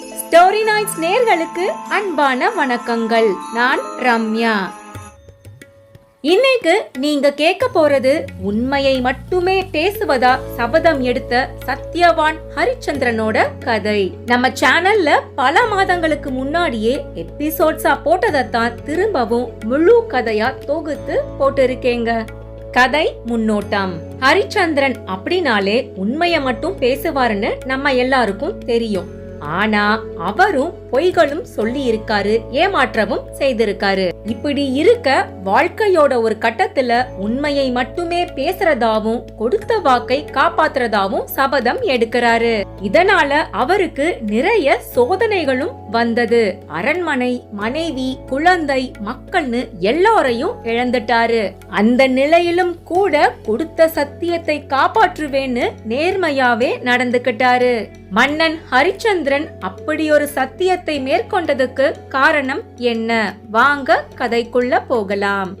Story nights நேர்களுக்கு அன்பான வணக்கங்கள். நான் ரம்யா. இன்னைக்கு நீங்க கேட்க போறது உண்மையை மட்டுமே பேசுவதா சபதம் எடுத்த சத்யவான் ஹரிச்சந்திரனோட கதை. நம்ம சேனல்ல பல மாதங்களுக்கு முன்னாடியே எபிசோட்ஸா போட்டதைத்தான் திரும்பவும் முழு கதையா தொகுத்து போட்டிருக்கேங்க. கதை முன்னோட்டம். ஹரிச்சந்திரன் அப்படின்னாலே உண்மையை மட்டும் பேசுவாருன்னு நம்ம எல்லாருக்கும் தெரியும். ஆனா அவரும் பொய்களும் சொல்லி இருக்காரு ஏமாற்றவும் செய்திருக்காரு. இப்படி இருக்க வாழ்க்கையோட ஒரு கட்டத்துல உண்மையை மட்டுமே பேசுறதாவும் கொடுத்த வாக்கை காப்பாத்துறதாவும் சபதம் எடுக்கிறாரு. இதனால அவருக்கு நிறைய சோதனைகளும் வந்தது. அரண்மனை மனைவி குழந்தை மக்கள்னு எல்லாரையும் இழந்துட்டாரு. அந்த நிலையிலும் கூட கொடுத்த சத்தியத்தை காப்பாற்றுவேன்னு நேர்மையாவே நடந்துகிட்டாரு. மன்னன் ஹரிச்சந்திரன் அப்படி ஒரு சத்தியத்தை மேற்கொண்டதுக்கு காரணம் என்ன? வாங்க கதைக்குள்ள போகலாம்.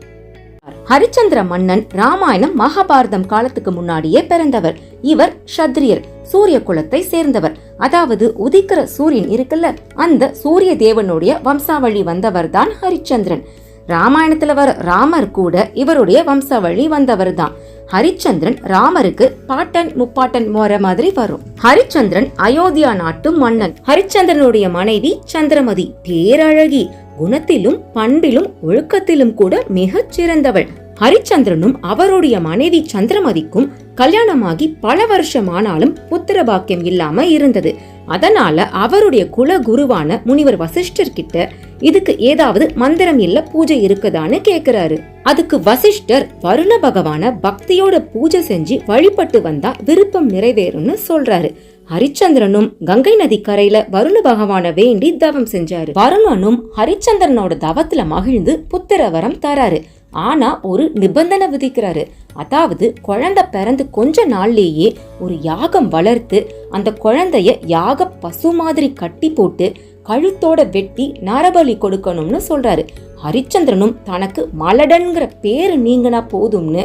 ஹரிச்சந்திர மன்னன் ராமாயணம் மகாபாரதம் காலத்துக்கு முன்னாடியே பிறந்தவர். இவர் ஷத்ரியர் சூரிய குலத்தை சேர்ந்தவர். அதாவது உதிக்கிற சூரியன் இருக்குல்ல அந்த சூரிய தேவனுடைய வம்சாவழி வந்தவர் தான் ஹரிச்சந்திரன். ராமாயணத்துல வர ராமர் கூட இவருடைய வம்சாவழி வந்தவர் தான் ஹரிச்சந்திரன் ராமருக்கு பாட்டன் முப்பாட்டன் மோர மாதிரி வரும். ஹரிச்சந்திரன் அயோத்தியா நாட்டு மன்னன். ஹரிச்சந்திரனுடைய மனைவி சந்திரமதி பேரழகி. குணத்திலும் பண்பிலும் ஒழுக்கத்திலும் கூட மிகச் சிறந்தவள் ஹரிச்சந்திரனும் அவருடைய மனைவி சந்திரமதிக்கும் கல்யாணமாகி பல வருஷம் ஆனாலும் புத்திர பாக்கியம் இல்லாம இருந்தது. அதனால அவருடைய குல குருவான முனிவர் வசிஷ்டர் கிட்ட இதுக்கு ஏதாவது மந்திரம் இல்ல பூஜை இருக்குதான்னு கேக்குறாரு. அதுக்கு வசிஷ்டர் வருண பகவான பக்தியோட பூஜை செஞ்சு வழிபட்டு வந்தா விருப்பம் நிறைவேறும்னு சொல்றாரு. ஹரிச்சந்திரனும் கங்கை நதி கரையில வருண பகவான வேண்டி தவம் செஞ்சாரு. வருணனும் ஹரிச்சந்திரனோட தவத்துல மகிழ்ந்து புத்திர வரம் தராரு. ஆனா ஒரு நிபந்தனை விதிக்கிறாரு. அதாவது குழந்தை பிறந்து கொஞ்ச நாள்லேயே ஒரு யாகம் வளர்த்து அந்த குழந்தைய யாக பசு மாதிரி கட்டி போட்டு கழுத்தோட வெட்டி நரபலி கொடுக்கணும்னு சொல்றாரு. ஹரிச்சந்திரனும் தனக்கு மலடன்கிற பேரு நீங்கினா போதும்னு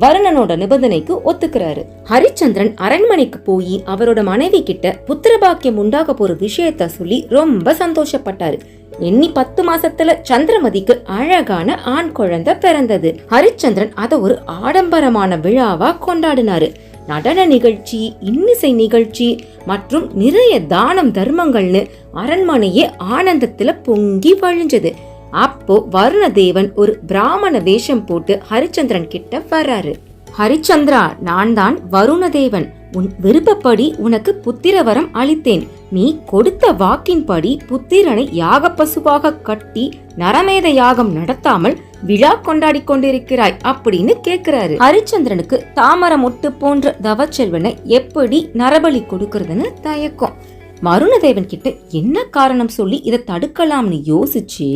வருணனோட நிபந்தனைக்கு ஒத்துக்கிறாரு. ஹரிச்சந்திரன் அரண்மனைக்கு போய் அவரோட மனைவி கிட்ட புத்திரபாக்கியம் உண்டாக போற விஷயத்த சொல்லி ரொம்ப சந்தோஷப்பட்டாரு. எண்ணி பத்து மாசத்துல சந்திரமதிக்கு அழகான ஆண் குழந்தை பிறந்தது. ஹரிச்சந்திரன் அதை ஒரு ஆடம்பரமான விழாவா கொண்டாடினாரு. நடன நிகழ்ச்சி இன்னிசை நிகழ்ச்சி மற்றும் நிறைய தானம் தர்மங்கள்னு அரண்மனையே ஆனந்தத்துல பொங்கி வழிஞ்சது. அப்போ வருணதேவன் ஒரு பிராமண வேஷம் போட்டு ஹரிச்சந்திரன் கிட்ட வர்றாரு. ஹரிச்சந்திரா நான் தான் வருணதேவன். உன் விருப்பப்படி உனக்கு புத்திர வரம் அளித்தேன். நீ கொடுத்த வாக்கின்படி புத்திரனை யாக பசுவாக கட்டி நரமேத யாகம் நடத்தாமல் விழா கொண்டாடி கொண்டிருக்கிறாய் அப்படின்னு கேக்குறாரு. ஹரிச்சந்திரனுக்கு தாமர மொட்டு போன்ற தவச்செல்வனை எப்படி நரபலி கொடுக்கறதுன்னு தயக்கம். மருணதேவன் கிட்ட என்ன காரணம் சொல்லி இதை தடுக்கலாம்னு யோசிச்சு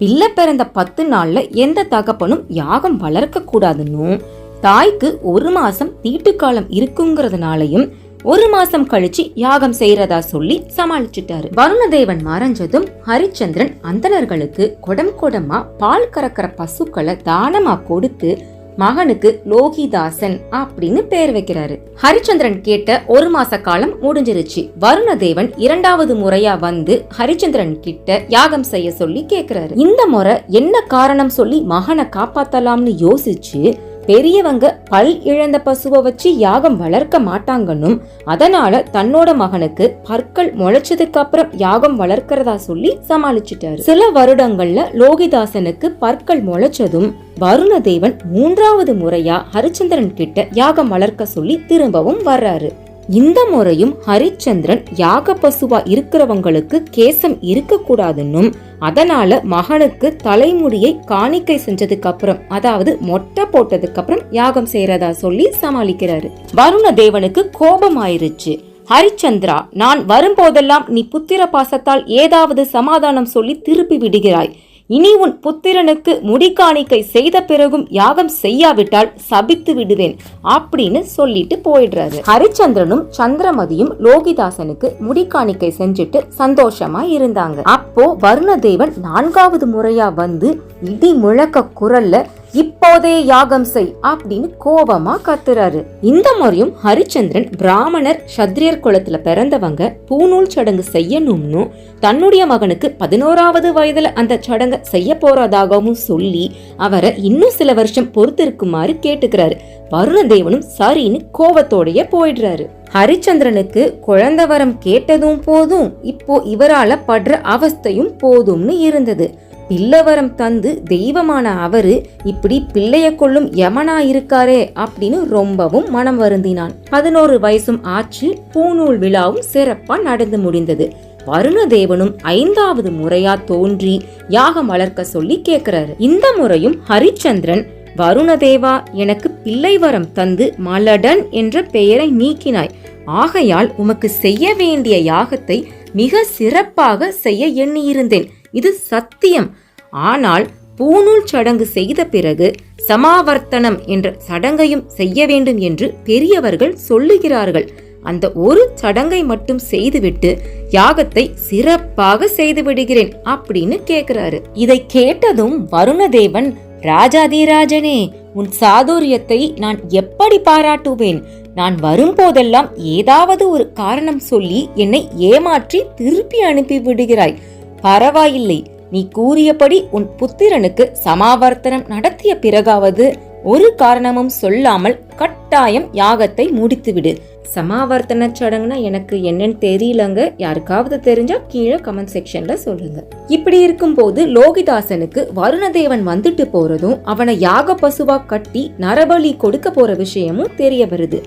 பிள்ளை பிறந்த பத்து நாள்ல எந்த தகப்பனும் யாகம் வளர்க்க கூடாதுன்னு தாய்க்கு ஒரு மாசம் தீட்டுக்காலம் இருக்குங்கிறதுனாலையும் ஒரு மாசம் கழிச்சு யாகம் செய்யறதா சொல்லி சமாளிச்சுட்டாரு. வருணதேவன் மறைஞ்சதும் ஹரிச்சந்திரன் அந்தணர்களுக்கு கொடம் கொடமா பால் கறக்கிற பசுக்களை தானமா கொடுத்து மகனுக்கு லோகிதாசன் அப்படின்னு பேர் வைக்கிறாரு. ஹரிச்சந்திரன் கேட்ட ஒரு மாச காலம் முடிஞ்சிருச்சு. வருணதேவன் இரண்டாவது முறையா வந்து ஹரிச்சந்திரன் கிட்ட யாகம் செய்ய சொல்லி கேக்குறாரு. இந்த முறை என்ன காரணம் சொல்லி மகனை காப்பாத்தலாம்னு யோசிச்சு பெரியவங்க பல் இழந்த பசுவை வச்சு யாகம் வளர்க்க மாட்டாங்கன்னும் அதனால தன்னோட மகனுக்கு பற்கள் முளைச்சதுக்கு அப்புறம் யாகம் வளர்க்கிறதா சொல்லி சமாளிச்சிட்டாரு. சில வருடங்கள்ல லோகிதாசனுக்கு பற்கள் முளைச்சதும் வருணதேவன் மூன்றாவது முறையா ஹரிச்சந்திரன் கிட்ட யாகம் வளர்க்க சொல்லி திரும்பவும் வர்றாரு. இந்த முறையும் ஹரிச்சந்திரன் யாக பசுவா இருக்கிறவங்களுக்கு கேசம் இருக்கக்கூடாதுன்னும் அதனால மகனுக்கு தலைமுடியை காணிக்கை செஞ்சதுக்கு அப்புறம் அதாவது மொட்டை போட்டதுக்கு அப்புறம் யாகம் செய்யறதா சொல்லி சமாளிக்கிறாரு. வருண தேவனுக்கு கோபம் ஆயிருச்சு ஹரிச்சந்திரா நான் வரும்போதெல்லாம் நீ புத்திர பாசத்தால் ஏதாவது சமாதானம் சொல்லி திருப்பி விடுகிறாய். இனி உன் புத்திரனுக்கு முடிக்காணிக்கை செய்த பிறகும் யாகம் செய்யாவிட்டால் சபித்து விடுவேன் அப்படின்னு சொல்லிட்டு போயிடுறாரு. ஹரிச்சந்திரனும் சந்திரமதியும் லோகிதாசனுக்கு முடிக்காணிக்கை செஞ்சுட்டு சந்தோஷமா இருந்தாங்க. அப்போ வருணதேவன் நான்காவது முறையா வந்து இடி முழக்க குரல்ல இப்போதே யாகம் செய் அப்படின்னு கோபமா கத்துறாரு. இந்த முறையும் ஹரிச்சந்திரன் பிராமணர் சத்ரியர் குலத்துல பிறந்தவங்க பூநூல் சடங்கு செய்யணும்னு தன்னுடைய மகனுக்கு பதினோராவது வயதுல அந்த சடங்கை செய்ய போறதாகவும் சொல்லி அவரை இன்னும் சில வருஷம் பொறுத்திருக்குமாறு கேட்டுக்கிறாரு. வருணதேவனும் சரின்னு கோபத்தோடைய போயிடுறாரு. ஹரிச்சந்திரனுக்கு குழந்தை வரம் கேட்டதும் போதும் இப்போ இவரால படுற அவஸ்தையும் போதும்னு இருந்தது. பிள்ளவரம் தந்து தெய்வமான அவரு இப்படி பிள்ளைய கொள்ளும் யமனா இருக்காரே அப்படின்னு ரொம்பவும் மனம் வருந்தினான். பதினோரு வயசும் ஆச்சு பூநூல் விழாவும் சிறப்பா நடந்து முடிந்தது. வருணதேவனும் ஐந்தாவது முறையா தோன்றி யாகம் வளர்க்க சொல்லி கேக்குறாரு. இந்த முறையும் ஹரிச்சந்திரன் வருணதேவா எனக்கு பிள்ளை வரம் தந்து மலடன் என்ற பெயரை நீக்கினாய். ஆகையால் உமக்கு செய்ய வேண்டிய யாகத்தை மிக சிறப்பாக செய்ய எண்ணியிருந்தேன். இது சத்தியம். ஆனால் பூநூல் சடங்கு செய்த பிறகு சமாவர்த்தனம் என்ற சடங்கையும் செய்ய வேண்டும் என்று பெரியவர்கள் சொல்லுகிறார்கள். அந்த ஒரு சடங்கை மட்டும் செய்துவிட்டு யாகத்தை சிறப்பாக செய்து விடுகிறேன் அப்படின்னு கேக்குறாரு. இதை கேட்டதும் வருணதேவன் ராஜாதிராஜனே உன் சாதுரியத்தை நான் எப்படி பாராட்டுவேன்? நான் வரும்போதெல்லாம் ஏதாவது ஒரு காரணம் சொல்லி என்னை ஏமாற்றி திருப்பி அனுப்பி விடுகிறாய் பரவாயில்லை. நீ கூறியபடி உன் புத்திரனுக்கு சமாவர்த்தனம் நடத்திய பிறகாவது ஒரு காரணமும் சொல்லாமல் கட்டாயம் யாகத்தை முடித்துவிடு. சமாவர்த்தன சடங்குனா எனக்கு என்னன்னு தெரியலங்க. யாருக்காவது தெரிஞ்சா கீழே கமெண்ட் செக்ஷன்ல சொல்லுங்க. இப்படி இருக்கும்போது லோகிதாசனுக்கு வருணதேவன் வந்துட்டு போறதும் அவனை யாக பசுவா கட்டி நரபலி கொடுக்க போற விஷயமும் தெரிய வருது.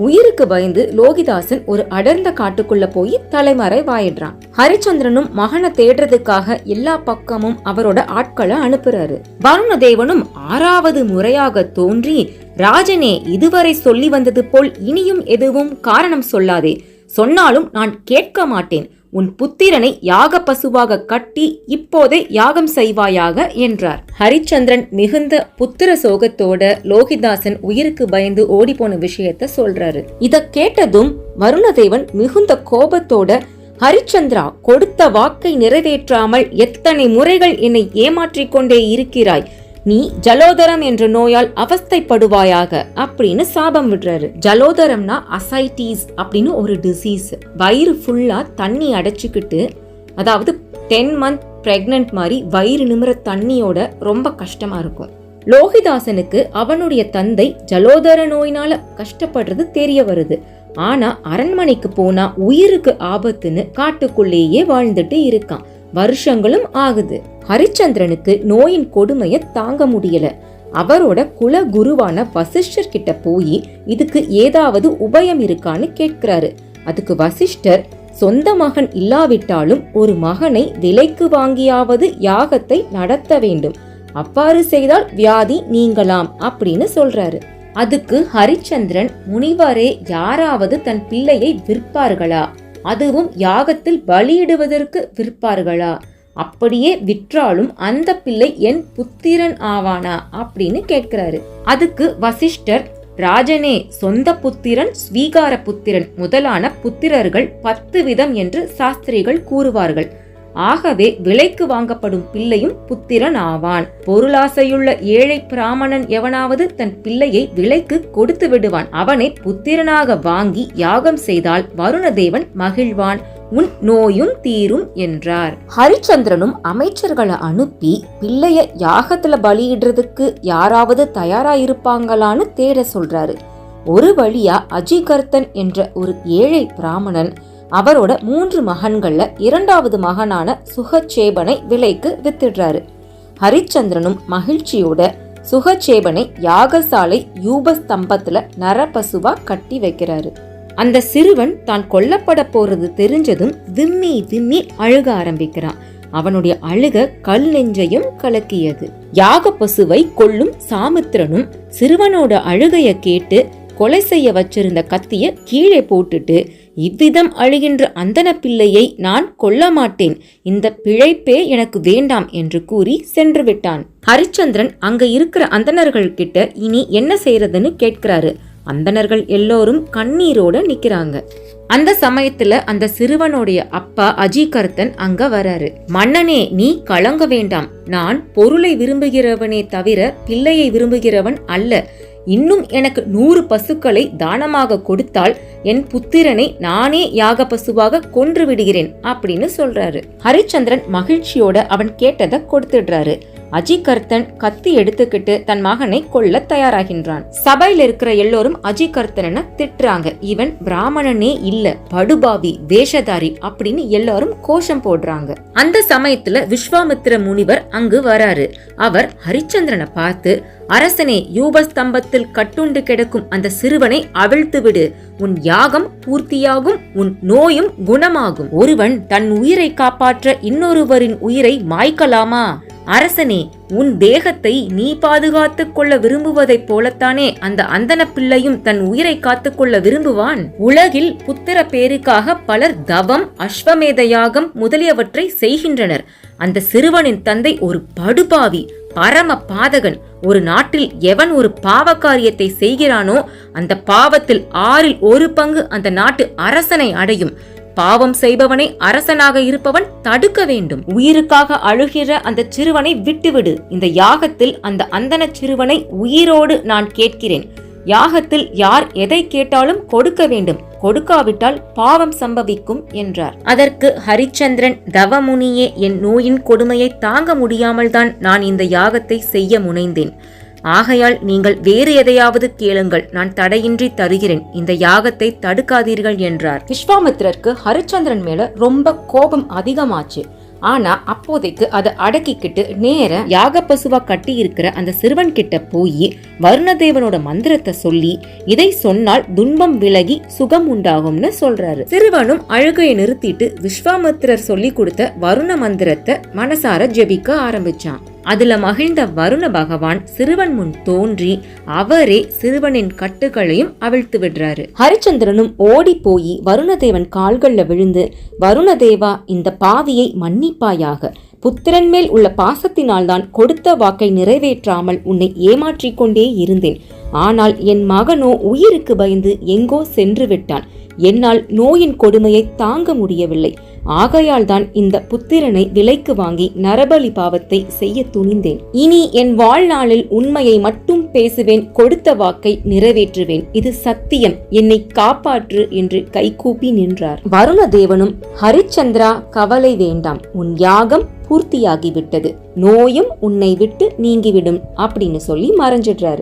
உயிருக்கு பயந்து லோகிதாசன் ஒரு அடர்ந்த காட்டுக்குள்ள போய் தலைமறை வாயிடுறான். ஹரிச்சந்திரனும் மகனை தேடுறதுக்காக எல்லா பக்கமும் அவரோட ஆட்களை அனுப்புறாரு. வருணதேவனும் ஆறாவது முறையாக தோன்றி ராஜனே இதுவரை சொல்லி வந்தது போல் இனியும் எதுவும் காரணம் சொல்லாதே. சொன்னாலும் நான் கேட்க மாட்டேன். உன் புத்திரனை யாக பசுவாக கட்டி இப்போதே யாகம் செய்வாயாக என்றார். ஹரிச்சந்திரன் மிகுந்த புத்திர சோகத்தோட லோகிதாசன் உயிருக்கு பயந்து ஓடிப்போன விஷயத்த சொல்றாரு. இத கேட்டதும் வருணதேவன் மிகுந்த கோபத்தோட ஹரிச்சந்திரா கொடுத்த வாக்கை நிறைவேற்றாமல் எத்தனை முறைகள் என்னை ஏமாற்றிக் கொண்டே இருக்கிறாய்? நீ ஜலோதரம் என்ற நோயால் அவஸ்தைப்படுவாயாக அப்படின்னு சாபம் விடுறாரு. ஜலோதரம்னா அசைட்டிஸ் அப்படின்னு ஒரு டிசீஸ் வயிறு ஃபுல்லா தண்ணி அடைச்சிக்கிட்டு அதாவது டென் மந்த் பிரெக்னன்ட் மாதிரி வயிறு நிமிர தண்ணியோட ரொம்ப கஷ்டமா இருக்கும். லோகிதாசனுக்கு அவனுடைய தந்தை ஜலோதர நோயினால கஷ்டப்படுறது தெரிய வருது. ஆனா அரண்மனைக்கு போனா உயிருக்கு ஆபத்துன்னு காட்டுக்குள்ளேயே வாழ்ந்துட்டு இருக்கான். வருஷங்களும் ஆகுது. ஹரிச்சந்திரனுக்கு நோயின் கொடுமையை தாங்க முடியல. அவரோட குல குருவான வசிஷ்டர் கிட்ட போய் இதுக்கு ஏதாவது உபயம் இருக்கான்னு கேட்கிறாரு. அதுக்கு வசிஷ்டர் சொந்த மகன் இல்லாவிட்டாலும் ஒரு மகனை விலைக்கு வாங்கியாவது யாகத்தை நடத்த வேண்டும். அவ்வாறு செய்தால் வியாதி நீங்கலாம் அப்படின்னு சொல்றாரு. அதுக்கு ஹரிச்சந்திரன் முனிவரே யாராவது தன் பிள்ளையை விற்பார்களா? அதுவும் யாகத்தில் பலியிடுவதற்கு விற்பார்களா அப்படியே விற்றாலும் அந்த பிள்ளை என் புத்திரன் ஆவானா? அப்படின்னு கேட்கிறாரு. அதுக்கு வசிஷ்டர் ராஜனே சொந்த புத்திரன் ஸ்வீகார புத்திரன் முதலான புத்திரர்கள் பத்து விதம் என்று சாஸ்திரிகள் கூறுவார்கள். ஆகவே விலைக்கு வாங்கப்படும் பிள்ளையும் புத்திரன் ஆவான் பொருளாசையுள்ள ஏழை பிராமணன் எவனாவது தன் பிள்ளையை விலைக்கு கொடுத்து விடுவான். அவனை புத்திரனாக வாங்கி யாகம் செய்தால் வருணதேவன் மகிழ்வான். உன் நோயும் தீரும் என்றார். ஹரிச்சந்திரனும் அமைச்சர்களை அனுப்பி பிள்ளைய யாகத்துல பலியிடுறதுக்கு யாராவது தயாரா இருப்பாங்களான்னு தேட சொல்றாரு. ஒரு வழியா அஜிகர்த்தன் என்ற ஒரு ஏழை பிராமணன் அவரோட மூன்று மகன்கள்ல இரண்டாவது மகனான சுகச்சேபனை விலைக்கு வித்துடுறாரு. ஹரிச்சந்திரனும் மகிழ்ச்சியோட சுகச்சேபனை யாகசாலை யூபஸ்தம்பத்துல நரபசுவா கட்டி வைக்கிறாரு. அந்த சிறுவன் தான் கொல்லப்பட போறது தெரிஞ்சதும் விம்மி விம்மி அழுக ஆரம்பிக்கிறான். அவனுடைய அழுக கல் நெஞ்சையும் கலக்கியது. யாக பசுவை கொல்லும் சாமுத்திரனும் சிறுவனோட அழுகைய கேட்டு கொலை செய்ய வச்சிருந்த கத்திய கீழே போட்டுட்டு இவ்விதம் அழுகின்ற அந்தன பிள்ளையை நான் கொல்ல மாட்டேன். இந்த பிழைப்பே எனக்கு வேண்டாம் என்று கூறி சென்று விட்டான். ஹரிச்சந்திரன் அங்க இருக்கிற அந்தனர்கள் கிட்ட இனி என்ன செய்யறதுன்னு கேட்கிறாரு. அந்தனர்கள் எல்லோரும் கண்ணீரோட நிக்கிறாங்க. அந்த சமயத்துல அந்த சிறுவனுடைய அப்பா அஜிகர்த்தன் அங்க வராரு. மன்னனே நீ கலங்க வேண்டாம். நான் பொருளை விரும்புகிறவனே தவிர பிள்ளையை விரும்புகிறவன் அல்ல. இன்னும் எனக்கு நூறு பசுக்களை தானமாக கொடுத்தால் என் புத்திரனை நானே யாக பசுவாக கொன்று விடுகிறேன் அப்படின்னு சொல்றாரு. ஹரிச்சந்திரன் மகிழ்ச்சியோட அவன் கேட்டதை கொடுத்துடுறாரு. அஜிகர்த்தன் கத்தி எடுத்துக்கிட்டு தன் மகனை கொல்ல தயாராகின்றான். சபையில் இருக்கிற எல்லோரும் அஜிகர்த்தன திட்டுறாங்க. இவன் பிராமணனே இல்ல படுபாவி வேஷதாரி அப்படின்னு எல்லாரும் கோஷம் போடுறாங்க. அந்த சமயத்துல விஸ்வாமித்திர முனிவர் அங்கு வராரு. அவர் ஹரிச்சந்திரனை பார்த்து அரசனே யூபஸ்தம்பத்தில் கட்டுண்டு கிடக்கும் அந்த சிறுவனை அவிழ்த்து விடு. உன் யாகம் பூர்த்தியாகும் உன் நோயும் குணமாகும். ஒருவன் தன் உயிரை காப்பாற்ற இன்னொருவரின் உயிரை மாய்க்கலாமா? அரசனே உன் தேகத்தை நீ பாதுகாத்துக் கொள்ள விரும்புவதைப் போலத்தானே அந்த அந்தன பிள்ளையும் தன் உயிரை காத்துக்கொள்ள விரும்புவான்? உலகில் புத்திர பேருக்காக பலர் தவம் அஸ்வமேத யாகம் முதலியவற்றை செய்கின்றனர். அந்த சிறுவனின் தந்தை ஒரு படுபாவி பரம பாதகன். ஒரு நாட்டில் எவன் ஒரு பாவ காரியத்தை செய்கிறானோ அந்த பாவத்தில் ஆறில் ஒரு பங்கு அந்த நாட்டு அரசனை அடையும். பாவம் செய்பவனை அரசனாக இருப்பவன் தடுக்க வேண்டும். உயிருக்காக அழுகிற அந்த சிறுவனை விட்டுவிடு. இந்த யாகத்தில் அந்த அந்தன சிறுவனை உயிரோடு நான் கேட்கிறேன். யாகத்தில் யார் எதை கேட்டாலும் கொடுக்க வேண்டும். கொடுக்காவிட்டால் பாவம் சம்பவிக்கும் என்றார். அதற்கு ஹரிச்சந்திரன் தவமுனியே என் நோயின் கொடுமையை தாங்க முடியாமல் தான் நான் இந்த யாகத்தை செய்ய முனைந்தேன். ஆகையால் நீங்கள் வேறு எதையாவது கேளுங்கள் நான் தடையின்றி தருகிறேன் இந்த யாகத்தை தடுக்காதீர்கள் என்றார். விஸ்வாமித்திரருக்கு ஹரிச்சந்திரன் மேல ரொம்ப கோபம் அதிகமாச்சு. ஆனா அப்போதைக்கு அதை அடக்கிக்கிட்டு நேர யாக பசுவா கட்டி இருக்கிற அந்த சிறுவன் கிட்ட போய் வருணதேவனோட மந்திரத்தை சொல்லி இதை சொன்னால் துன்பம் விலகி சுகம் உண்டாகும்னு சொல்றாரு. சிறுவனும் அழுகையை நிறுத்திட்டு விஸ்வாமித்திரர் சொல்லி கொடுத்த வருண மந்திரத்தை மனசார ஜெபிக்க ஆரம்பிச்சான். அதுல மகிழ்ந்த வருண பகவான் சிறுவன் முன் தோன்றி அவரே சிறுவனின் கட்டுகளையும் அவிழ்த்து விடுறாரு. ஹரிச்சந்திரனும் ஓடி போய் வருணதேவன் கால்கள்ல விழுந்து வருணதேவா இந்த பாவியை மன்னிப்பாயாக. புத்திரன் மேல் உள்ள பாசத்தினால்தான் கொடுத்த வாக்கை நிறைவேற்றாமல் உன்னை ஏமாற்றிக் கொண்டே இருந்தேன். ஆனால் என் மகனோ உயிருக்கு பயந்து எங்கோ சென்று விட்டான். என்னால் நோயின் கொடுமையை தாங்க முடியவில்லை. ஆகையால் தான் இந்த புத்திரனை விலைக்கு வாங்கி நரபலி பாவத்தை செய்ய துணிந்தேன். இனி என் வாழ்நாளில் உண்மையை மட்டும் பேசுவேன் கொடுத்த வாக்கை நிறைவேற்றுவேன். இது சத்தியம். என்னை காப்பாற்று என்று கைகூப்பி நின்றார். வருணதேவனும் ஹரிச்சந்திரா கவலை வேண்டாம். உன் யாகம் பூர்த்தியாகிவிட்டது. நோயும் உன்னை விட்டு நீங்கிவிடும் அப்படின்னு சொல்லி மறைஞ்சிடுறாரு.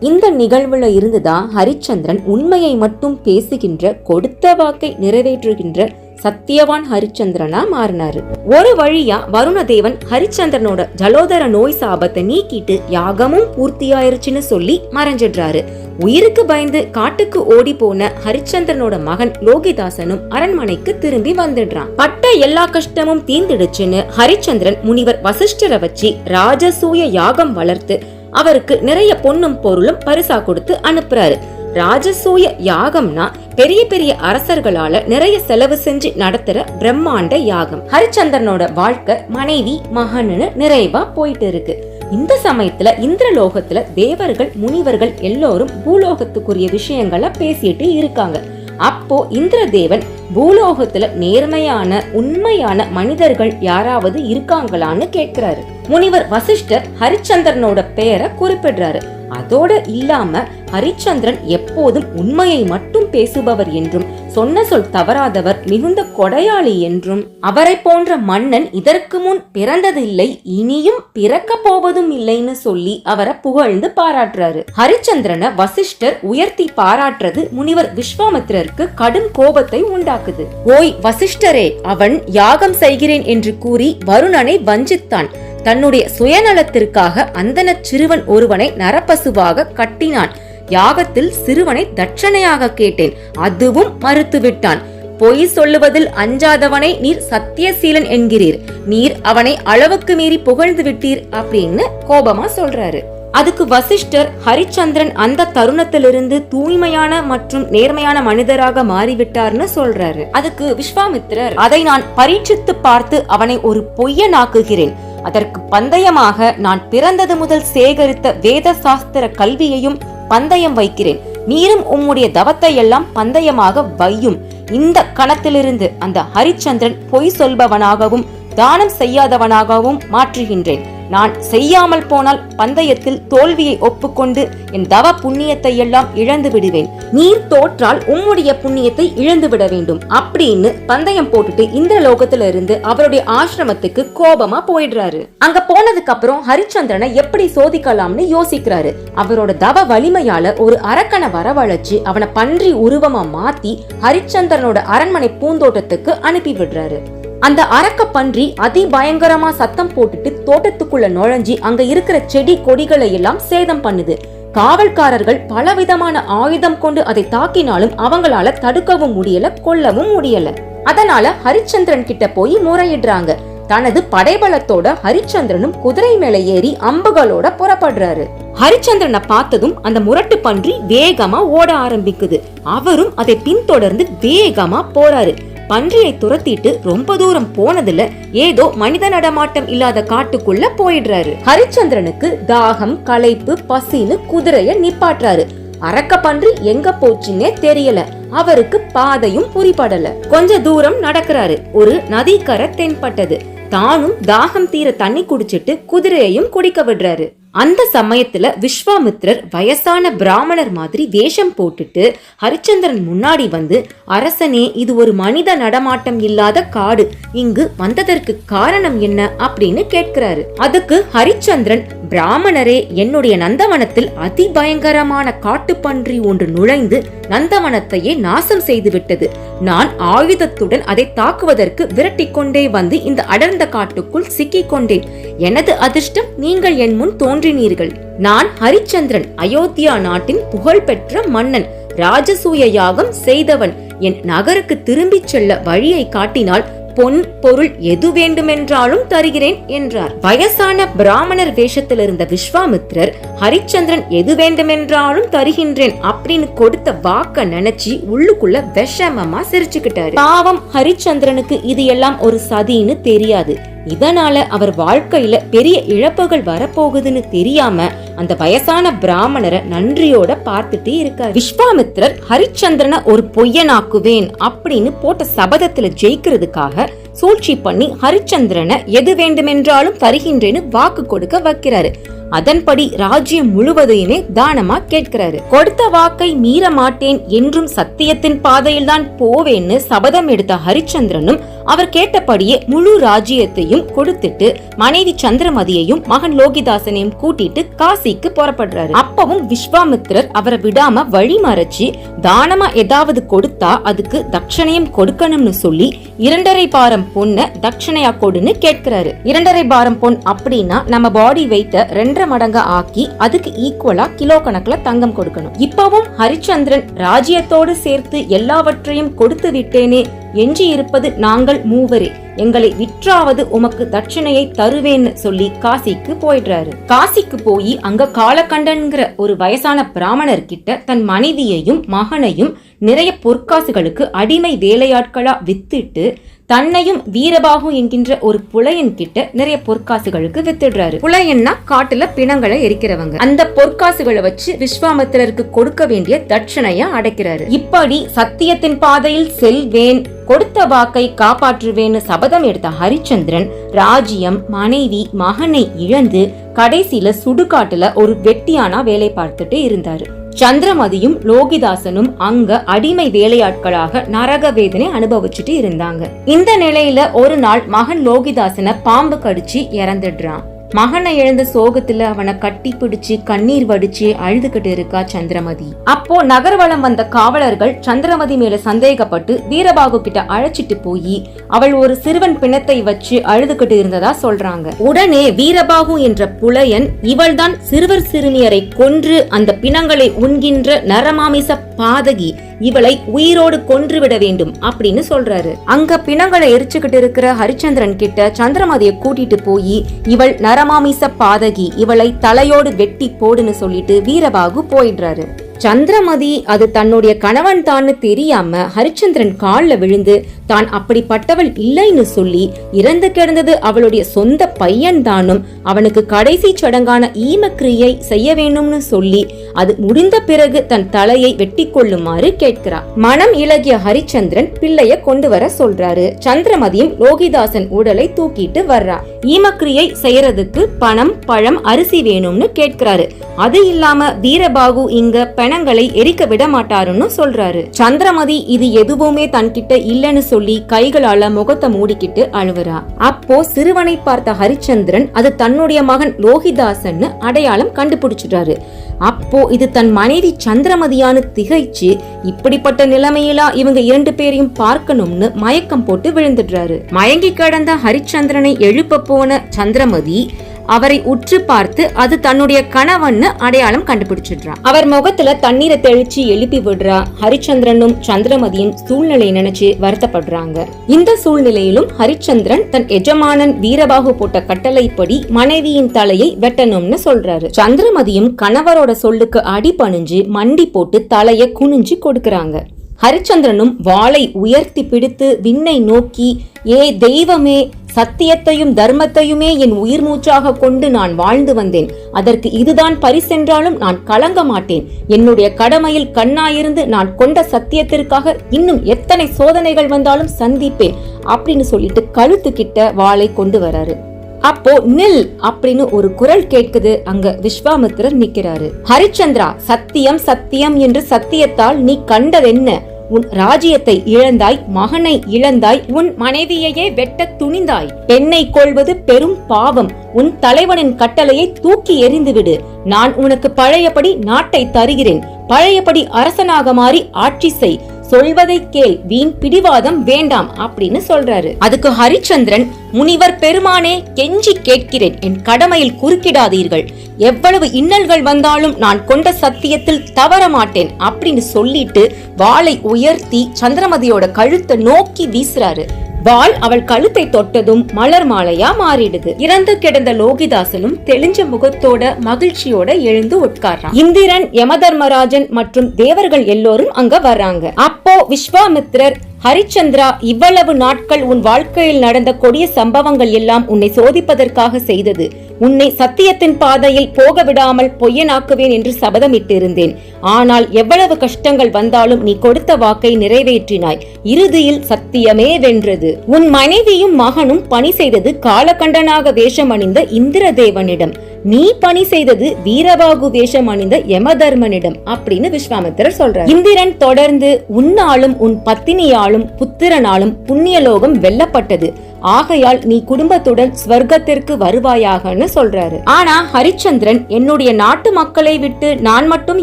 இந்த நிகழ்வுல இருந்துதான் ஹரிச்சந்திரன் உண்மையை மட்டும் பேசுகின்ற கொடுத்த வாக்கை நிறைவேற்றுகின்ற சத்தியவான் ஹரிச்சந்திரனா மாறினாரு. ஒரு வழியா வருணதேவன் ஹரிச்சந்திரனோட ஜலோதர நோய் சாபத்தை நீக்கிட்டு யாகமும் பூர்த்தியாயிருச்சுன்னு சொல்லி மறைஞ்சிடுறாரு. உயிருக்கு பயந்து காட்டுக்கு ஓடி போன ஹரிச்சந்திரனோட மகன் லோகிதாசனும் அரண்மனைக்கு திரும்பி வந்துடுறான். பட்ட எல்லா கஷ்டமும் தீர்ந்துடுச்சுன்னு ஹரிச்சந்திரன் முனிவர் வசிஷ்டரை வச்சு ராஜசூய யாகம் வளர்த்து அவருக்கு நிறைய பொன்னும் பொருளும் பரிசா கொடுத்து அனுப்புறாரு. ராஜசூய யாகம்னா பெரிய பெரிய அரசர்களால நிறைய செலவு செஞ்சு நடத்துற பிரம்மாண்ட யாகம். ஹரிச்சந்திரனோட வாழ்க்கை மனைவி மகன்னு நிறைவா போயிட்டு இருக்கு. இந்த சமயத்துல இந்திரலோகத்துல தேவர்கள் முனிவர்கள் எல்லோரும் பூலோகத்துக்குரிய விஷயங்களை பேசிட்டு இருக்காங்க. அப்போ இந்திரதேவன் பூலோகத்துல நேர்மையான உண்மையான மனிதர்கள் யாராவது இருக்காங்களான்னு கேட்கிறாரு முனிவர் வசிஷ்டர் ஹரிச்சந்திரனோட பெயரை குறிப்பிடுறாரு. அதோட இல்லாம ஹரிச்சந்திரன் எப்போதும் உண்மையை மட்டும் பேசுபவர் என்றும் சொன்ன சொல் தவறாதவர் மிகுந்த கொடையாளி என்றும் அவரை போன்ற மன்னன் இதற்கு முன் பிறந்ததில்லை இனியும் பிறக்க போவதும் இல்லைன்னு சொல்லி அவரை புகழ்ந்து பாராட்டுறாரு. ஹரிச்சந்திரனை வசிஷ்டர் உயர்த்தி பாராட்டுறது முனிவர் விஸ்வாமித்திரருக்கு கடும் கோபத்தை உண்டாக்குது. ஓய் வசிஷ்டரே அவன் யாகம் செய்கிறேன் என்று கூறி வருணனை வஞ்சித்தான். தன்னுடைய சுயநலத்திற்காக அந்தன சிறுவன் ஒருவனை நரப்பசுவாக கட்டினான். யாகத்தில் சிறுவனை தட்சணையாக கேட்டேன். அதுவும் மறுத்துவிட்டான். பொய் சொல்லுவதில் அஞ்சாதவனை நீர் சத்தியசீலன் என்கிறீர். நீர் அவனை அளவுக்கு மீறி புகழ்ந்து விட்டீர் அப்படின்னு கோபமா சொல்றாரு. அதுக்கு வசிஷ்டர் ஹரிச்சந்திரன் அந்த தருணத்திலிருந்து தூய்மையான மற்றும் நேர்மையான மனிதராக மாறிவிட்டார்னு சொல்றாரு. அதுக்கு விஸ்வாமித்ரர் அதை நான் பரீட்சித்து பார்த்து அவனை ஒரு பொய்யனாக்குகிறேன். அதற்கு பந்தயமாக நான் பிறந்தது முதல் சேகரித்த வேத சாஸ்திர கல்வியையும் பந்தயம் வைக்கிறேன். நீரும் உம்முடைய தவத்தை எல்லாம் பந்தயமாக வையும். இந்த கணத்திலிருந்து அந்த ஹரிச்சந்திரன் பொய் சொல்பவனாகவும் தானம் செய்யாதவனாகவும் மாற்றுகின்றேன். நான் செய்யாமல் போனால் பந்தயத்தில் தோல்வியை ஒப்புக்கொண்டு என் தவ புண்ணியத்தை எல்லாம் இழந்து விடுவேன். நீர் தோற்றால் உம்முடைய புண்ணியத்தை இழந்து விட வேண்டும். அப்படின்னு பந்தயம் போட்டுட்டு இந்த லோகத்துல இருந்து அவருடைய ஆசிரமத்துக்கு கோபமா போயிடுறாரு. அங்க போனதுக்கு அப்புறம் ஹரிச்சந்திரனை எப்படி சோதிக்கலாம்னு யோசிக்கிறாரு. அவரோட தவ வலிமையால ஒரு அரக்கனை வரவழைச்சு அவனை பன்றி உருவமா மாத்தி ஹரிச்சந்திரனோட அரண்மனை பூந்தோட்டத்துக்கு அனுப்பி விடுறாரு. அந்த அரக்க பன்றி அதி பயங்கரமா சத்தம் போட்டுட்டு தோட்டத்துக்குள்ள நுழைஞ்சி அங்க இருக்கிற செடி கொடிகளை எல்லாம் சேதம் பண்ணுது. காவல்காரர்கள் பலவிதமான ஆயுதம் கொண்டு அதை தாக்கினாலும் அவங்களால தடுக்கவும் முடியல கொல்லவும் முடியல. அதனால ஹரிச்சந்திரன் கிட்ட போய் முறையிடுறாங்க. தனது படைபலத்தோட ஹரிச்சந்திரனும் குதிரை மேல ஏறி அம்புகளோட புறப்படுறாரு. ஹரிச்சந்திரனை பார்த்ததும் அந்த முரட்டு பன்றி வேகமா ஓட ஆரம்பிக்குது. அவரும் அதை பின்தொடர்ந்து வேகமா போறாரு. பன்றியை துரத்திட்டு ரொம்ப தூரம் போனதுல ஏதோ மனித நடமாட்டம் இல்லாத காட்டுக்குள்ள போயிடுறாரு. ஹரிச்சந்திரனுக்கு தாகம் களைப்பு பசின்னு குதிரைய நிப்பாட்டுறாரு. அரக்க பன்றி எங்க போச்சுன்னே தெரியல. அவருக்கு பாதையும் புரிபடல. கொஞ்ச தூரம் நடக்கிறாரு. ஒரு நதிக்கரை தென்பட்டது. தானும் தாகம் தீர தண்ணி குடிச்சிட்டு குதிரையையும் குடிக்க விடுறாரு. அந்த சமயத்துல விஸ்வாமித்ரர் வயசான பிராமணர் மாதிரி வேஷம் போட்டுட்டு ஹரிச்சந்திரன் முன்னாடி வந்து அரசனே இது ஒரு மனித நடமாட்டம் இல்லாத காடு. இங்கு வந்ததற்கு காரணம் என்ன? அப்படின்னு கேட்கிறாரு. அதுக்கு ஹரிச்சந்திரன் பிராமணரே என்னுடைய நந்தவனத்தில் அதிபயங்கரமான காட்டுப்பன்றி ஒன்று நுழைந்து நந்தவனத்தையே நாசம் செய்துவிட்டது. நான் ஆயுதத்துடன் அதை தாக்குவதற்கு விரட்டிக்கொண்டே வந்து இந்த அடர்ந்த காட்டுக்குள் சிக்கிக் கொண்டேன். எனது அதிர்ஷ்டம் நீங்கள் என் முன் தோன்றினீர்கள். நான் ஹரிச்சந்திரன் அயோத்தியா நாட்டின் புகழ்பெற்ற மன்னன் ராஜசூய யாகம் செய்தவன். என் நகருக்கு திரும்பிச் செல்ல வழியை காட்டினால் பொன் பொருள் எது வேண்டுமென்றாலும் தருகிறேன் என்றார். வயசான பிராமணர் வேஷத்தில் இருந்த விஸ்வாமித்ரர் ஹரிச்சந்திரன் எது வேண்டுமென்றாலும் தருகின்றேன் அப்படின்னு கொடுத்த வாக்க நினைச்சு உள்ளுக்குள்ள விஷமமா சிரிச்சுக்கிட்டாரு. பாவம் ஹரிச்சந்திரனுக்கு இது எல்லாம் ஒரு சதின்னு தெரியாது. இதனால அவர் வாழ்க்கையில பெரிய இழப்புகள் வரப்போகுதுன்னு தெரியாம அந்த வயசான பிராமணரை நன்றியோட பார்த்துட்டே இருக்காரு. விஸ்வாமித்ரர் ஹரிச்சந்திரனை ஒரு பொய்யனாக்குவேன் அப்படின்னு போட்ட சபதத்துல ஜெயிக்கிறதுக்காக சூழ்ச்சி பண்ணி ஹரிச்சந்திரனை எது வேண்டுமென்றாலும் தருகின்றேன்னு வாக்கு கொடுக்க வைக்கிறாரு. அதன்படி ராஜ்யம் முழுவதையுமே தானமா கேட்கிறாரு. கொடுத்த வாக்கை மீற மாட்டேன் என்றும் சத்தியத்தின் பாதையில் தான் போவேன்னு சபதம் எடுத்த ஹரிச்சந்திரனும் அவர் கேட்டபடியே முழு ராஜ்யத்தையும் கொடுத்துட்டு மனைவி சந்திரமதியையும் மகன் லோகிதாசனையும் கூட்டிட்டு காசிக்கு புறப்படுறாரு. அப்பவும் விஸ்வாமித்திரர் அவரை விடாம வழி மறைச்சி தானமா ஏதாவது கொடுத்தா அதுக்கு தட்சணையும் கொடுக்கணும்னு சொல்லி இரண்டரை பாரம் பொண்ண தட்சணையா கொடுன்னு கேட்கிறாரு. இரண்டரை பாரம் பொன் அப்படின்னா நம்ம பாடி வெயிட்ட ரெண்டரை மடங்கா ஆக்கி அதுக்கு ஈக்குவலா கிலோ கணக்குல தங்கம் கொடுக்கணும். இப்பவும் ஹரிச்சந்திரன் ராஜ்யத்தோடு சேர்த்து எல்லாவற்றையும் கொடுத்து விட்டேனே எஞ்சி இருப்பது நாங்கள் மூவரே. எங்களை விற்றாவது உமக்கு தட்சணையை தருவேன்னு சொல்லி காசிக்கு போயிடுறாரு. காசிக்கு போய் அங்க காலகண்டன்கிற ஒரு வயசான பிராமணர் கிட்ட தன் மனைவியையும் மகனையும் நிறைய பொற்காசுகளுக்கு அடிமை வேலையாட்களா வித்துட்டு தன்னையும் வீரபாகு என்கின்ற ஒரு புலையன் கிட்ட நிறைய பொற்காசுகளுக்கு வித்துடுறாரு. புலையன்னா காட்டுல பிணங்களை எரிக்கிறவங்க. அந்த பொற்காசுகளை வச்சு விஸ்வாமித்திரருக்கு கொடுக்க வேண்டிய தட்சணைய அடைக்கிறாரு. இப்படி சத்தியத்தின் பாதையில் செல்வேன் கொடுத்த வாக்கை காப்பாற்றுவேன்னு சபதம் எடுத்த ஹரிச்சந்திரன் ராஜ்யம் மனைவி மகனை இழந்து கடைசியில சுடுகாட்டுல ஒரு வெட்டியானா வேலை பார்த்துட்டு இருந்தாரு. சந்திரமதியும் லோகிதாசனும் அங்க அடிமை வேலையாட்களாக நரக வேதனை அனுபவிச்சுட்டு இருந்தாங்க. இந்த நிலையில ஒரு நாள் மகன் லோகிதாசனை பாம்பு கடிச்சு இறந்துடுறான். மகனை எழுந்த சோகத்துல அவனை கட்டி பிடிச்சு கண்ணீர் வடிச்சு அழுதுகிட்டு இருக்கா சந்திரமதி. அப்போ நகர்வலம் வந்த காவலர்கள் சந்திரமதி மேல சந்தேகப்பட்டு வீரபாகு கிட்ட அழைச்சிட்டு போய் அவள் ஒரு சிறுவன் பிணத்தை வச்சு அழுதுகிட்டு இருந்ததா சொல்றாங்க. உடனே வீரபாகு என்ற புலையன் இவள்தான் சிறுவர் சிறுமியரை கொன்று அந்த பிணங்களை உண்கின்ற நரமாமிச பாதகி இவளை உயிரோடு கொன்றுவிட வேண்டும் அப்படின்னு சொல்றாரு. அங்க பிணங்களை எரிச்சுக்கிட்டு இருக்கிற ஹரிச்சந்திரன் கிட்ட சந்திரமதியை கூட்டிட்டு போய் இவள் நரமாமிச பாதகி இவளை தலையோடு வெட்டி போடுன்னு சொல்லிட்டு வீரபாகு போயிடுறாரு. சந்திரமதி அது தன்னுடைய கணவன் தான்னு தெரியாம ஹரிச்சந்திரன் கால்ல விழுந்து தான் அப்படிப்பட்டவள் இல்லைன்னு சொல்லி இறந்து கிடந்தது அவளுடைய சொந்த பையன் தானும் அவனுக்கு கடைசி சடங்கான ஈமக்கிரியை செய்ய வேணும்னு சொல்லி அது முடிந்த பிறகு தன் தலையை வெட்டி கொள்ளுமாறு கேட்கிறார். மனம் இளகிய ஹரிச்சந்திரன் பிள்ளைய கொண்டு வர சொல்றாரு. சந்திரமதியும் லோகிதாசன் உடலை தூக்கிட்டு வர்றா ஈமக்கிரியை செய்யறதுக்கு பணம் பழம் அரிசி வேணும்னு கேட்கிறாரு. அது இல்லாம வீரபாகு இங்க பணங்களை எரிக்க விட மாட்டாருன்னு சொல்றாரு. சந்திரமதி இது எதுவுமே தன்கிட்ட இல்லைன்னு சொல்லி கைகளால முகத்தை மூடிக்கிட்டு அழுவுறா. அப்போ சிறுவனை பார்த்த ஹரிச்சந்திரன் அது தன்னுடைய மகன் லோகிதாசன்னு அடையாளம் கண்டுபிடிச்சிட்டாரு அப்போ இது தன் மனைவி சந்திரமதியானு திகைச்சு இப்படிப்பட்ட நிலைமையிலா இவங்க இரண்டு பேரையும் பார்க்கணும்னு மயக்கம் போட்டு விழுந்துடுறாரு. மயங்கி கிடந்த ஹரிச்சந்திரனை எழுப்ப போன சந்திரமதி அவரை உற்று பார்த்து அது தன்னுடைய கணவன்னு அடையாளம் கண்டுபிடிச்சிடுறான் அவர் முகத்துல தண்ணீரை தெளிச்சு எழுப்பி விடுறா. ஹரிச்சந்திரனும் சந்திரமதியும் சூழ்நிலை நினைச்சு வருத்தப்படுறாங்க. இந்த சூழ்நிலையிலும் ஹரிச்சந்திரன் தன் எஜமானன் வீரபாகு போட்ட கட்டளைப்படி மனைவியின் தலையை வெட்டணும்னு சொல்றாரு. சந்திரமதியும் கணவரோட சொல்லுக்கு அடி பணிஞ்சு மண்டி போட்டு தலைய குனிஞ்சு கொடுக்கறாங்க. ஹரிச்சந்திரனும் வாளை உயர்த்தி பிடித்து விண்ணை நோக்கி ஏ தெய்வமே சத்தியத்தையும் தர்மத்தையுமே என் உயிர் மூச்சாக கொண்டு நான் வாழ்ந்து வந்தேன். அதற்கு இதுதான் பரிசென்றாலும் நான் கலங்க மாட்டேன். என்னுடைய கடமையில் கண்ணாயிருந்து நான் கொண்ட சத்தியத்திற்காக இன்னும் எத்தனை சோதனைகள் வந்தாலும் சந்திப்பேன் அப்படின்னு சொல்லிட்டு கழுத்து கிட்ட வாளை கொண்டு வராரு. அப்போ நில் அப்படின்னு ஒரு குரல் கேட்குது. அங்க விஸ்வாமித்திரர் நிக்கிறாரு. ஹரிச்சந்திரா சத்தியம் சத்தியம் என்று சத்தியத்தால் நீ கண்டதென்ன? உன் ராஜ்யத்தை இழந்தாய் மகனை இழந்தாய் உன் மனைவியையே வெட்ட துணிந்தாய். பெண்ணை கொள்வது பெரும் பாவம். உன் தலைவனின் கட்டளையை தூக்கி எறிந்துவிடு. நான் உனக்கு பழையபடி நாட்டை தருகிறேன். பழையபடி அரசனாக மாறி ஆட்சி செய். சொல்வதை கேள். வீண் பிடிவாதம் வேண்டாம் அப்படின்னு சொல்றாரு. அதுக்கு ஹரிச்சந்திரன் முனிவர் பெருமானே கெஞ்சி கேட்கிறேன். என் கடமையில் குறுக்கிடாதீர்கள். எவ்வளவு இன்னல்கள் வந்தாலும் நான் கொண்ட சத்தியத்தில் தவற மாட்டேன் அப்படின்னு சொல்லிட்டு வாளை உயர்த்தி சந்திரமதியோட கழுத்தை நோக்கி வீசுறாரு. வாள் அவள் கழுத்தை தொட்டதும் மலர் மாலையா மாறிடுது. இறந்து கிடந்த லோகிதாசனும் தெளிஞ்ச முகத்தோட மகிழ்ச்சியோட எழுந்து உட்கார்றான். இந்திரன் யமதர்மராஜன் மற்றும் தேவர்கள் எல்லோரும் அங்க வர்றாங்க. அப்போ விஸ்வாமித்ரர் ஹரிச்சந்திரா இவ்வளவு நாட்கள் உன் வாழ்க்கையில் நடந்த கொடிய சம்பவங்கள் எல்லாம் உன்னை சோதிப்பதற்காக செய்தது. உன்னை சத்தியத்தின் பாதையில் போக விடாமல் பொய்யனாக்குவேன் என்று சபதமிட்டிருந்தேன். ஆனால் எவ்வளவு கஷ்டங்கள் வந்தாலும் நீ கொடுத்த வாக்கை நிறைவேற்றினாய். இறுதியில் சத்தியமே வென்றது. உன் மனைவியும் மகனும் பணி செய்தது காலகண்டனாக வேஷம் அணிந்த இந்திரதேவனிடம். நீ பணி செய்தது வீரபாகு வேஷம் அணிந்த யமதர்மனிடம் அப்படின்னு விஸ்வாமித்திரர் சொல்றார். இந்திரன் தொடர்ந்து உன்னாலும் உன் பத்தினியாலும் புத்திரனாலும் புண்ணியலோகம் வெல்லப்பட்டது. ஆகையால் நீ குடும்பத்துடன் ஸ்வர்க்கத்திற்கு வருவாயாகன்னு சொல்றாரு. ஆனா ஹரிச்சந்திரன் என்னுடைய நாட்டு மக்களை விட்டு நான் மட்டும்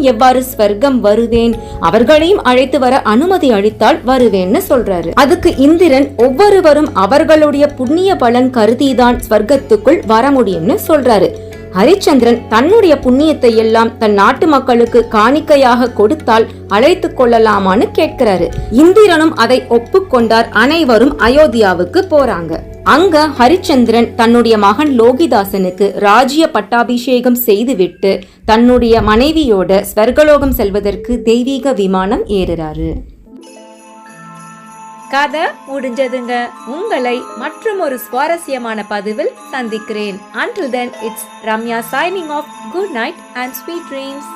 எவ்வாறு ஸ்வர்க்கம் வருவேன்? அவர்களையும் அழைத்து வர அனுமதி அளித்தால் வருவேன்னு சொல்றாரு. அதுக்கு இந்திரன் ஒவ்வொருவரும் அவர்களுடைய புண்ணிய பலன் கருதிதான் ஸ்வர்க்கத்துக்குள் வர முடியும்னு சொல்றாரு. ஹரிச்சந்திரன் தன்னுடைய புண்ணியத்தை எல்லாம் தன் நாட்டு மக்களுக்கு காணிக்கையாக கொடுத்தால் அழைத்து கொள்ளலாமான்னு கேட்கிறாரு. இந்திரனும் அதை ஒப்புக்கொண்டார் அனைவரும் அயோத்தியாவுக்கு போறாங்க. அங்க ஹரிச்சந்திரன் தன்னுடைய மகன் லோகிதாசனுக்கு ராஜ்ய பட்டாபிஷேகம் செய்துவிட்டு தன்னுடைய மனைவியோட ஸ்வர்கலோகம் செல்வதற்கு தெய்வீக விமானம் ஏறுறாரு. கதை முடிஞ்சதுங்க. உங்களை மற்றும் ஒரு சுவாரஸ்யமான பதிவில் சந்திக்கிறேன். Until then it's Ramya signing off good night and sweet dreams